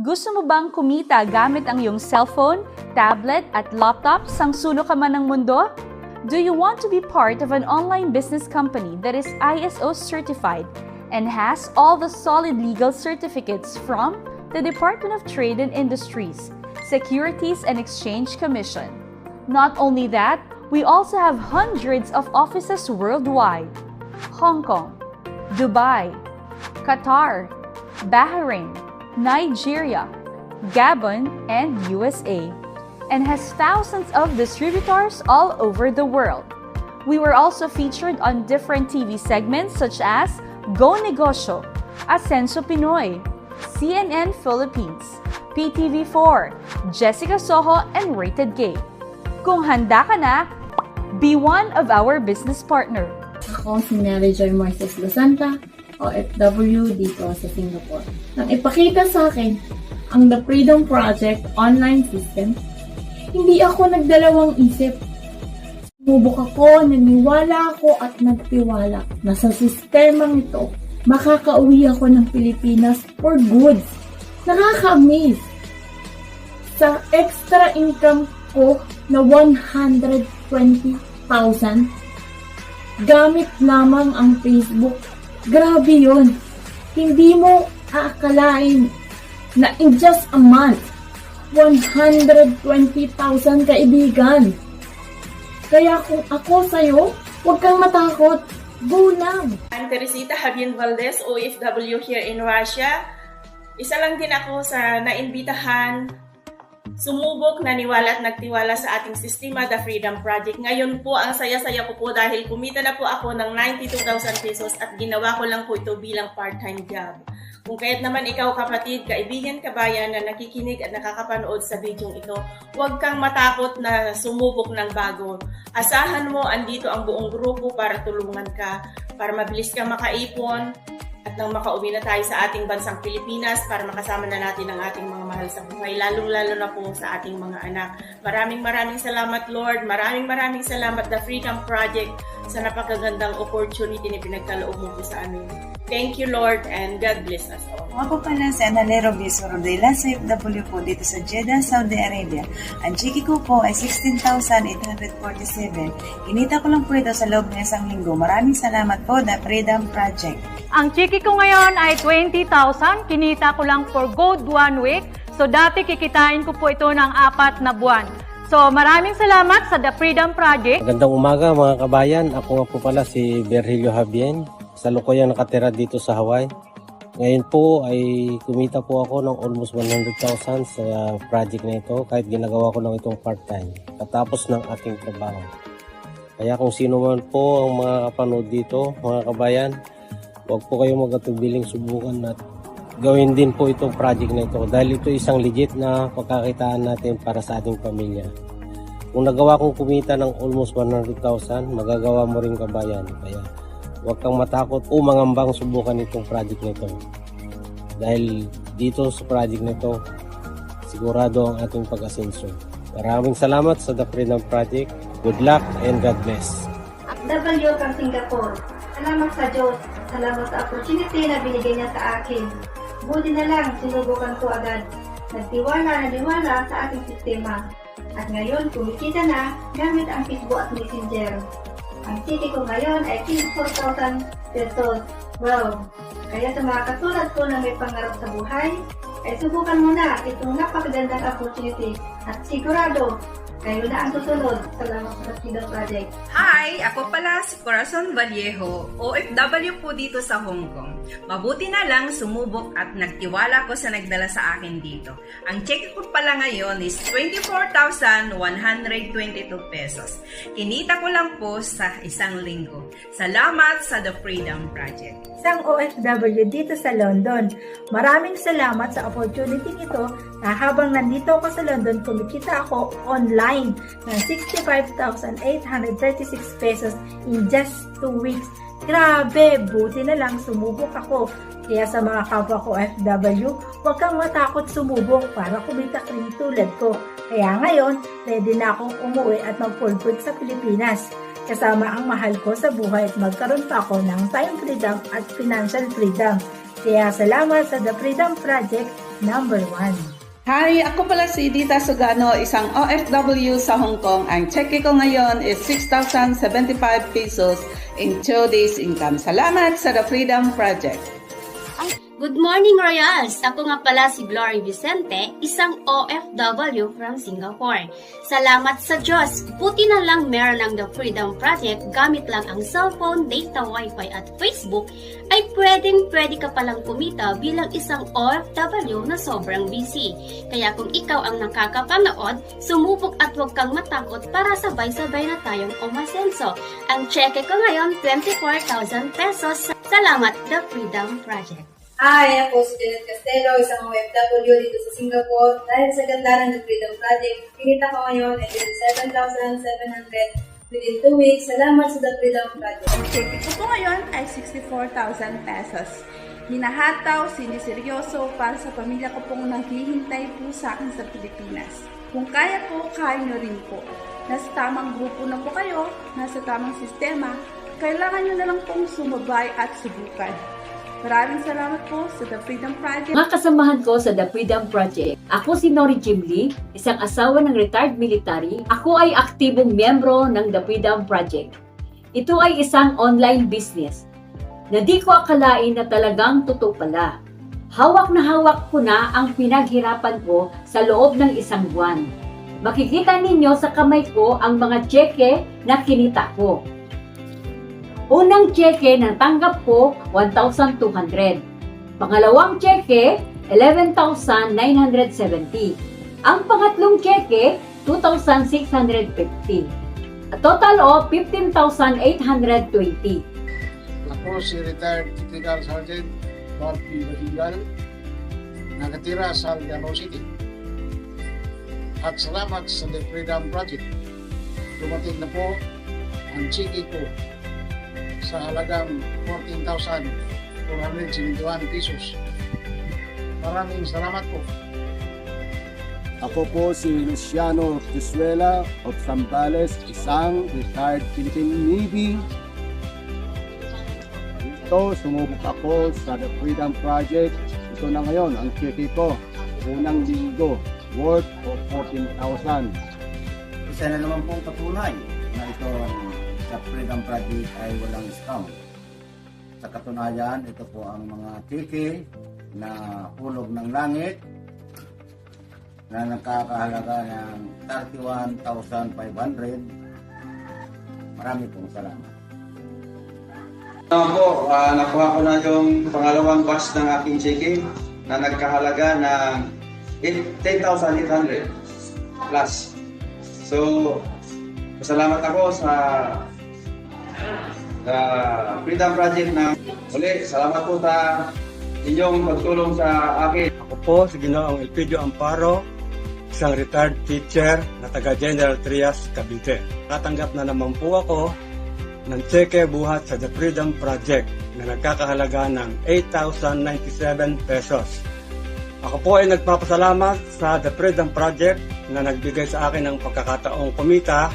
Gusto mo bang kumita gamit ang iyong cellphone, tablet at laptop sang sulo ka man ng mundo? Do you want to be part of an online business company that is ISO certified and has all the solid legal certificates from the Department of Trade and Industries, Securities and Exchange Commission? Not only that, we also have hundreds of offices worldwide Hong Kong, Dubai, Qatar, Bahrain, Nigeria, Gabon, and USA, and has thousands of distributors all over the world. We were also featured on different TV segments such as Go Negosyo, Ascenso Pinoy, CNN Philippines, PTV4, Jessica Soho, and Rated Gay. Kung handa ka na, be one of our business partner. Ako si Mary Joy Moises Losanta, OFW dito sa Singapore. Nang ipakita sa akin ang The Freedom Project online system, hindi ako nagdalawang isip. Sumubok ako, naniwala ako at nagtiwala na sa sistemang ito, makakauwi ako ng Pilipinas for good. Nakaka-amaze. Sa extra income ko na 120,000, gamit lamang ang Facebook. Grabe yon. Hindi mo aakalain na in just a month, 120,000 kaibigan. Kaya kung ako sa'yo, huwag kang matakot. Go lang! I'm Teresita Javier Valdez, OFW here in Russia. Isa lang din ako sa naimbitahan, sumubok, naniwala at nagtiwala sa ating sistema, The Freedom Project. Ngayon po, ang saya-saya ko po dahil kumita na po ako ng 92,000 pesos at ginawa ko lang po ito bilang part-time job. Kung kaya't naman ikaw kapatid, kaibigan, kabayan na nakikinig at nakakapanood sa video ito, huwag kang matakot na sumubok ng bago. Asahan mo, andito ang buong grupo para tulungan ka, para mabilis kang makaipon, nang makauwi na tayo sa ating bansang Pilipinas para makasama na natin ang ating mga mahal sa buhay, lalong-lalo na po sa ating mga anak. Maraming maraming salamat Lord, maraming maraming salamat The Freedom Project sa napakagandang opportunity na pinagkaloob mo po sa amin. Thank you Lord and God bless us all. Ako pala si Analero Biso Rodela sa FW po dito sa Jeddah, Saudi Arabia. Ang chiki ko po ay 16,847. Kinita ko lang po ito sa loob ng isang linggo. Maraming salamat po, The Freedom Project. Ang chiki ko ngayon ay 20,000. Kinita ko lang for good one week. So dati kikitain ko po ito ng apat na buwan. So maraming salamat sa The Freedom Project. Magandang umaga mga kabayan. Ako nga po pala si Berhelio Habien. Sa lukuyang nakatira dito sa Hawaii. Ngayon po ay kumita po ako ng almost 100,000 sa project na ito kahit ginagawa ko lang itong part-time katapos ng aking trabaho. Kaya kung sino man po ang mga kapanood dito, mga kabayan, huwag po kayong magatubiling subukan at gawin din po itong project na ito dahil ito isang legit na pagkakitaan natin para sa ating pamilya. Kung nagawa kong kumita ng almost 100,000, magagawa mo rin kabayan. Kaya huwag kang matakot o mangambang subukan itong project na ito. Dahil dito sa project na ito, sigurado ang ating pag-asenso. Maraming salamat sa The Freedom Project. Good luck and God bless. W from Singapore. Salamat sa Diyos. Salamat sa opportunity na binigay niya sa akin. Buti na lang, sinubukan ko agad. Nagtiwala, naniwala sa ating sistema. At ngayon, kumikita na gamit ang Facebook at Messenger. Ang city ko ngayon ay 54,000 pesos. Wow! Kaya sa mga katulad ko na may pangarap sa buhay, ay subukan mo na itong napakagandang opportunity at sigurado kayo na ang susunod. Salamat sa Freedom Project. Hi! Ako pala si Corazon Vallejo, OFW po dito sa Hong Kong. Mabuti na lang sumubok at nagtiwala ko sa nagdala sa akin dito. Ang check ko pala ngayon is 24,122 pesos. Kinita ko lang po sa isang linggo. Salamat sa The Freedom Project. isang OFW dito sa London. Maraming salamat sa opportunity nito na habang nandito ako sa London, kumikita ako online ng 65,836 pesos in just 2 weeks. Grabe, buti na lang sumubok ako. Kaya sa mga kapwa ko OFW, huwag kang matakot sumubok para kumita rin tulad ko. Kaya ngayon, ready na akong umuwi at magpulpul sa Pilipinas kasama ang mahal ko sa buhay at magkaroon pa ako ng time freedom at financial freedom. Kaya salamat sa The Freedom Project number one. Hi, ako pala si Dita Sugano, isang OFW sa Hong Kong. Ang check ko ngayon is 6,075 pesos in 2 days income. Salamat sa The Freedom Project. Good morning, Royals! Ako nga pala si Glory Vicente, isang OFW from Singapore. Salamat sa Diyos, buti na lang meron ng The Freedom Project gamit lang ang cellphone, data, wifi at Facebook, ay pwedeng pwede ka palang kumita bilang isang OFW na sobrang busy. Kaya kung ikaw ang nakakapanood, sumubok at huwag kang matakot para sabay-sabay na tayong umasenso. Ang cheque ko ngayon, 24,000 pesos. Salamat, The Freedom Project. Hi, ako si Janet Castelo, isang OFW dito sa Singapore. Dahil sa ganda ng The Freedom Project, pinita ko ngayon ay 27,700 within 2 weeks. Salamat sa The Freedom Project. Ang check ko po ngayon ay 64,000 pesos. Hinahataw, siniseryoso para sa pamilya ko pong naghihintay po sa akin sa Pilipinas. Kung kaya po, kaya nyo rin po. Nasa tamang grupo na po kayo, nasa tamang sistema, kailangan nyo na lang pong sumabay at subukan. Maraming salamat po sa The Freedom Project. Mga kasamahan ko sa The Freedom Project, ako si Nori Jim Lee, isang asawa ng retired military. Ako ay aktibong miyembro ng The Freedom Project. Ito ay isang online business na di ko akalain na talagang totoo pala. Hawak na hawak ko na ang pinaghirapan ko sa loob ng isang buwan. Makikita ninyo sa kamay ko ang mga cheque na kinita ko. Unang cheque na tanggap ko, 1,200. Pangalawang cheque, 11,970. Ang pangatlong cheque, 2,650. A total of 15,820. Ako si retired technical sergeant Bob P. Batigan, nakatira sa Algano City. At salamat sa The Freedom Project. Dumating na po ang chiki ko sa halagang 14,471 pesos. Maraming salamat po. Ako po si Luciano Ortizuela of Zambales, isang retired Philippine Navy. Ito, sumubok ako sa The Freedom Project. Ito na ngayon, ang cheque ko. Unang linggo, worth of 14,000. Isa na naman pong patunay na itong sa Freedom Project ay walang scam. Sa katunayan, ito po ang mga tiki na hulog ng langit na nakakahalaga ng 31,500. Marami pong salamat. Ano po, ah, nakuha ko na yung pangalawang batch ng aking checking na nagkahalaga ng 10,800 plus. So, salamat ako sa sa Freedom Project na uli, salamat po sa inyong pagtulong sa akin. Ako po si Ginoong Elpidio Amparo, isang retired teacher na taga General Trias, Cavite. Tatanggap na naman po ako ng cheque buhat sa The Freedom Project na nagkakahalaga ng 8,097 pesos. Ako po ay nagpapasalamat sa The Freedom Project na nagbigay sa akin ng pagkakataong kumita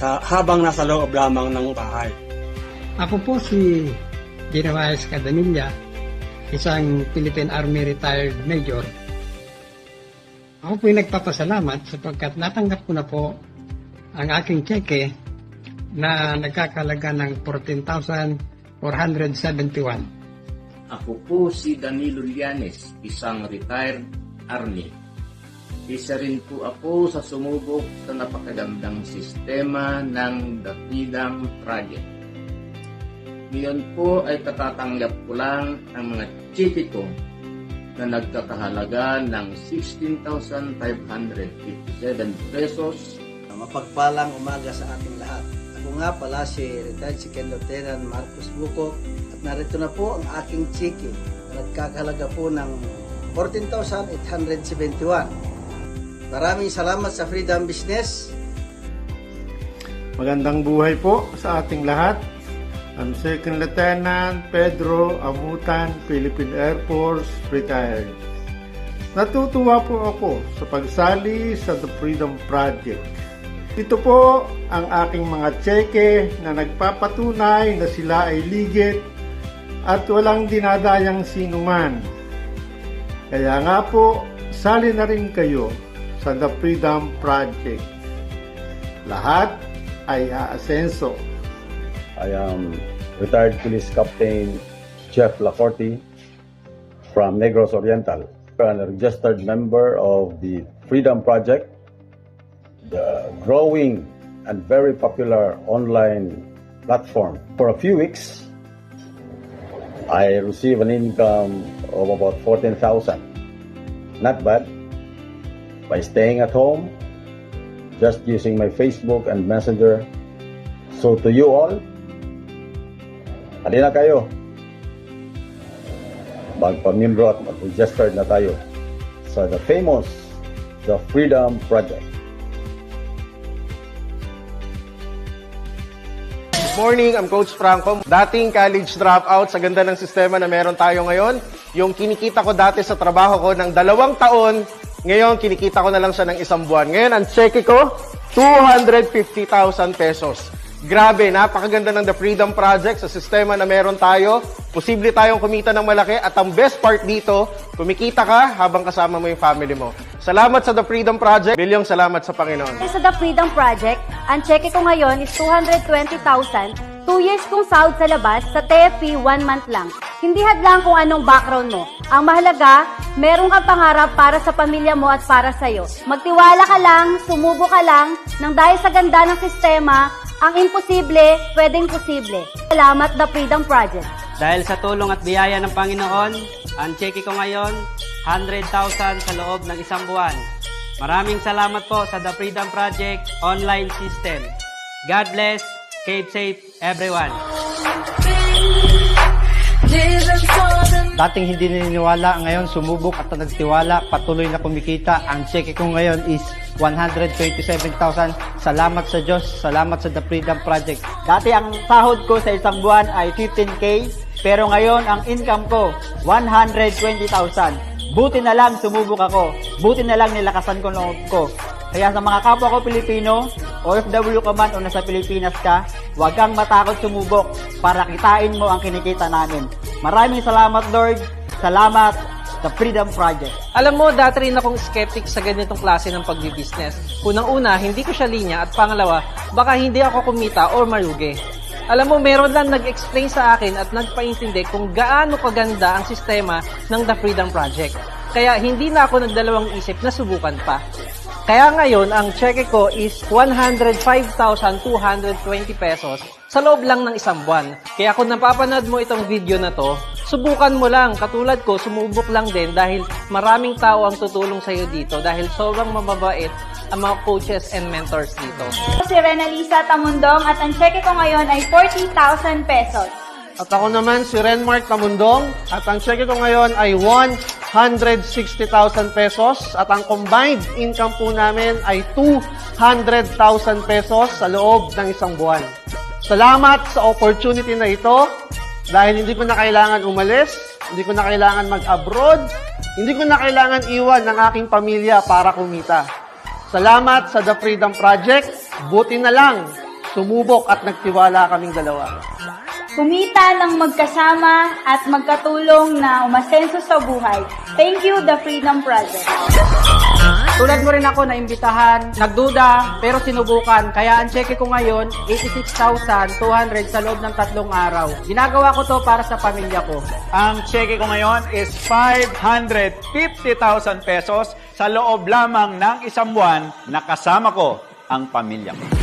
sa habang nasa loob lamang ng bahay. Ako po si Ginawaes Cadanilla, isang Philippine Army retired major. Ako po ay nagpapasalamat sapagkat natanggap ko na po ang aking cheque na nagkakalaga ng 14,471. Ako po si Danilo Llanes, isang retired army. Isa rin po ako sa sumubok sa napakagandang sistema ng The Project. Ngayon po ay katatanggap ko lang ang mga chiti ko na nagkakahalaga ng 16,557 pesos. Mapagpalang umaga sa ating lahat. Ako nga pala si retired Second Lieutenant Marcos Buko at narito na po ang aking chiki na nagkakalaga po ng 14,871. Maraming salamat sa Freedom Business. Magandang buhay po sa ating lahat. I'm Second Lieutenant Pedro Amutan, Philippine Air Force, retired. Natutuwa po ako sa pagsali sa The Freedom Project. Ito po ang aking mga cheque na nagpapatunay na sila ay ligit at walang dinadayang sinuman. Kaya nga po, sali na rin kayo sa The Freedom Project. Lahat ay aasenso. I am retired police captain Jeff Lacorte from Negros Oriental, and a registered member of the Freedom Project, the growing and very popular online platform. For a few weeks, I receive an income of about 14,000. Not bad. By staying at home, just using my Facebook and Messenger. So to you all, halina kayo. Magpamembro at mag-registered na tayo sa the famous The Freedom Project. Good morning, I'm Coach Franco. Dating college dropout sa ganda ng sistema na meron tayo ngayon. Yung kinikita ko dati sa trabaho ko ng dalawang taon, ngayon kinikita ko na lang siya ng isang buwan. Ngayon, ang cheque ko, 250,000 pesos. Grabe, napakaganda ng The Freedom Project sa sistema na meron tayo. Posible tayong kumita ng malaki at ang best part dito, kumikita ka habang kasama mo yung family mo. Salamat sa The Freedom Project. Bilyong salamat sa Panginoon. Sa The Freedom Project, ang cheque ko ngayon is 220,000, 2 years kong sahod sa labas, sa TFP 1 month lang. Hindi hadlang kung anong background mo. Ang mahalaga, meron kang pangarap para sa pamilya mo at para sa'yo. Magtiwala ka lang, sumubo ka lang, nang dahil sa ganda ng sistema, ang imposible, pwedeng posible. Salamat The Freedom Project. Dahil sa tulong at biyaya ng Panginoon, ang cheque ko ngayon, 100,000 sa loob ng isang buwan. Maraming salamat po sa The Freedom Project online system. God bless, keep safe everyone. Dating hindi naniniwala, ngayon sumubok at nagtiwala, patuloy na kumikita. Ang cheque ko ngayon is 127,000. Salamat sa Diyos, salamat sa The Freedom Project. Dati ang sahod ko sa isang buwan ay 15K, pero ngayon ang income ko 120,000. Buti na lang sumubok ako. Buti na lang nilakasan ko loob ko. Kaya sa mga kapwa ko Pilipino, OFW ka man o nasa Pilipinas ka, huwag kang matakot sumubok para kitain mo ang kinikita namin. Maraming salamat Lord. Salamat sa Freedom Project. Alam mo, dati rin akong skeptic sa ganitong klase ng pagbibusiness. Unang-una, hindi ko siya linya at pangalawa, baka hindi ako kumita or malugi. Alam mo, meron lang nag-explain sa akin at nagpaintindi kung gaano kaganda ang sistema ng The Freedom Project. Kaya hindi na ako nagdalawang isip na subukan pa. Kaya ngayon, ang cheque ko is 105,220 pesos sa loob lang ng isang buwan. Kaya kung napapanood mo itong video na to, subukan mo lang. Katulad ko, sumubok lang din dahil maraming tao ang tutulong sa'yo dito dahil sobrang mababait ang mga coaches and mentors dito. Si Renalisa Tamundong at ang cheque ko ngayon ay 40,000 pesos. At ako naman si Renmark Tamundong at ang cheque ko ngayon ay 160,000 pesos at ang combined income po namin ay 200,000 pesos sa loob ng isang buwan. Salamat sa opportunity na ito dahil hindi ko na kailangan umalis, hindi ko na kailangan mag-abroad, hindi ko na kailangan iwan ng aking pamilya para kumita. Salamat sa The Freedom Project. Buti na lang, sumubok at nagtiwala kaming dalawa. Kumita ng magkasama at magkatulong na umasenso sa buhay. Thank you, The Freedom Project. Tulad mo rin ako na imbitahan, nagduda, pero sinubukan. Kaya ang cheque ko ngayon, 86,200 sa loob ng tatlong araw. Ginagawa ko to para sa pamilya ko. Ang cheque ko ngayon is 550,000 pesos sa loob lamang ng isang buwan na kasama ko ang pamilya ko.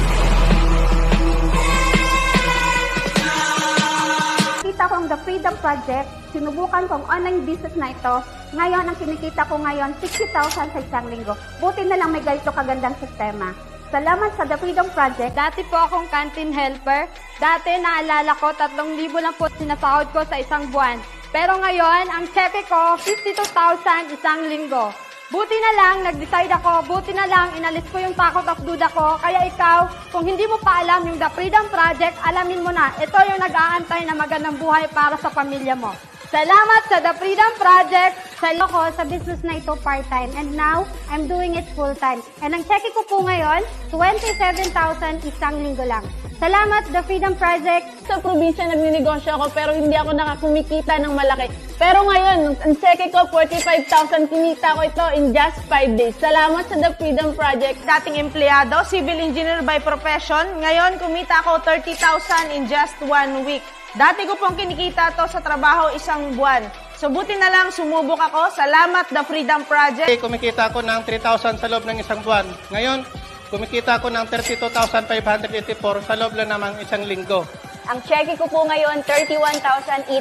Nakita ko ang The Freedom Project, sinubukan ko ang online business na ito. Ngayon, ang kinikita ko ngayon, 60,000 sa isang linggo. Buti na lang may ganito kagandang sistema. Salamat sa The Freedom Project. Dati po akong canteen helper. Dati naalala ko, 3,000 lang po sinasahod ko sa isang buwan. Pero ngayon, ang cheque ko, 52,000 isang linggo. Buti na lang, nag-decide ako, buti na lang, inalis ko yung takot at duda ko. Kaya ikaw, kung hindi mo pa alam yung The Freedom Project, alamin mo na, ito yung nag-aantay na magandang buhay para sa pamilya mo. Salamat sa The Freedom Project. Salo ko sa business na ito part-time and now, I'm doing it full-time. And ang cheque ko po ngayon, 27,000 isang linggo lang. Salamat, The Freedom Project. Sa probinsya nagninegosyo ako pero hindi ako nakakumikita ng malaki. Pero ngayon, ang cheque ko, 45,000 kinita ko ito in just 5 days. Salamat sa The Freedom Project. Dating empleyado, civil engineer by profession. Ngayon, kumita ako 30,000 in just one week. Dati ko pong kinikita to sa trabaho isang buwan. So buti na lang sumubok ako. Salamat The Freedom Project. Kumikita ako ng 3,000 sa loob ng isang buwan. Ngayon, kumikita ako ng 32,584 sa loob lang namang isang linggo. Ang cheque ko po ngayon, 31,850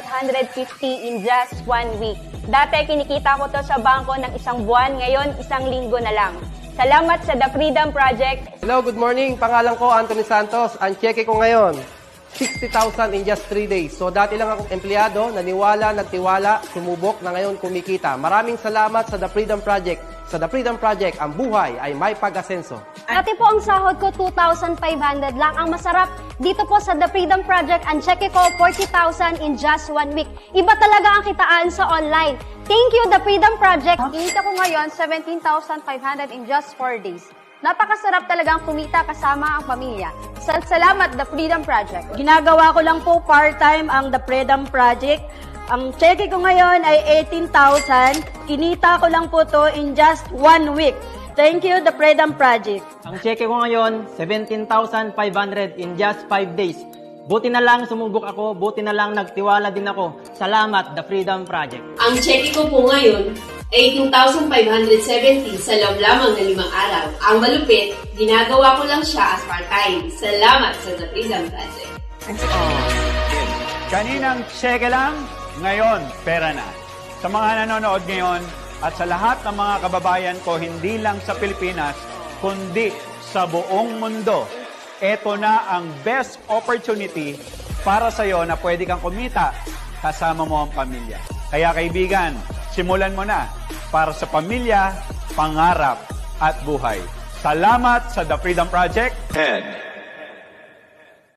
in just one week. Dati kinikita ko to sa bangko ng isang buwan, ngayon isang linggo na lang. Salamat sa The Freedom Project. Hello, good morning. Pangalan ko Anthony Santos. Ang cheque ko ngayon, 60,000 in just 3 days. So dati lang akong empleyado, naniwala, nagtiwala, sumubok na ngayon kumikita. Maraming salamat sa The Freedom Project. Sa The Freedom Project, ang buhay ay may pag-asenso. Dati po ang sahod ko 2,500 lang. Ang masarap dito po sa The Freedom Project, ang cheque ko 40,000 in just one week. Iba talaga ang kitaan sa online. Thank you, The Freedom Project. Kinita ko ngayon 17,500 in just 4 days. Napakasarap talagang kumita kasama ang pamilya. Sa salamat, The Freedom Project. Ginagawa ko lang po part-time ang The Freedom Project. Ang cheque ko ngayon ay 18,000. Kinita ko lang po to in just one week. Thank you, The Freedom Project. Ang cheque ko ngayon, 17,500 in just 5 days. Buti na lang sumubok ako, buti na lang nagtiwala din ako. Salamat, The Freedom Project. Ang cheque ko po ngayon ay 2,570 sa loob lamang ng limang araw. Ang malupit, ginagawa ko lang siya as part-time. Salamat sa The Freedom Project. Kaninang cheque lang, ngayon pera na. Sa mga nanonood ngayon at sa lahat ng mga kababayan ko, hindi lang sa Pilipinas, kundi sa buong mundo, ito na ang best opportunity para sa iyo na pwede kang kumita kasama mo ang pamilya. Kaya kaibigan, simulan mo na para sa pamilya, pangarap at buhay. Salamat sa The Freedom Project. Head.